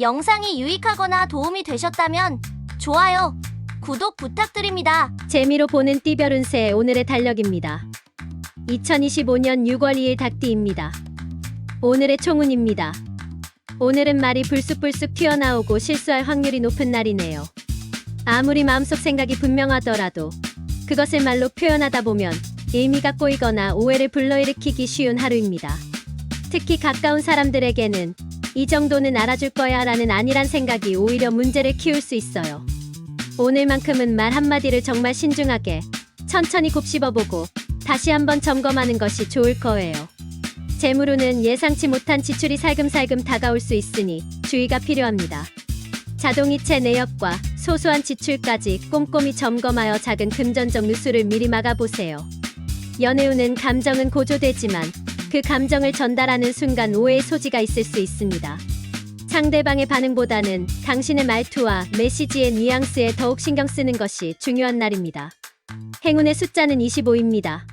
영상이 유익하거나 도움이 되셨다면 좋아요, 구독 부탁드립니다. 재미로 보는 띠별 운세 오늘의 달력입니다. 2025년 6월 2일 닭띠입니다. 오늘의 총운입니다. 오늘은 말이 불쑥불쑥 튀어나오고 실수할 확률이 높은 날이네요. 아무리 마음속 생각이 분명하더라도 그것을 말로 표현하다 보면 의미가 꼬이거나 오해를 불러일으키기 쉬운 하루입니다. 특히 가까운 사람들에게는 이 정도는 알아줄 거야 라는 아니란 생각이 오히려 문제를 키울 수 있어요. 오늘만큼은 말 한마디를 정말 신중하게 천천히 곱씹어보고 다시 한번 점검하는 것이 좋을 거예요. 재물로는 예상치 못한 지출이 살금살금 다가올 수 있으니 주의가 필요합니다. 자동이체 내역과 소소한 지출까지 꼼꼼히 점검하여 작은 금전적 누수를 미리 막아보세요. 연애운은 감정은 고조되지만 그 감정을 전달하는 순간 오해의 소지가 있을 수 있습니다. 상대방의 반응보다는 당신의 말투와 메시지의 뉘앙스에 더욱 신경 쓰는 것이 중요한 날입니다. 행운의 숫자는 25입니다.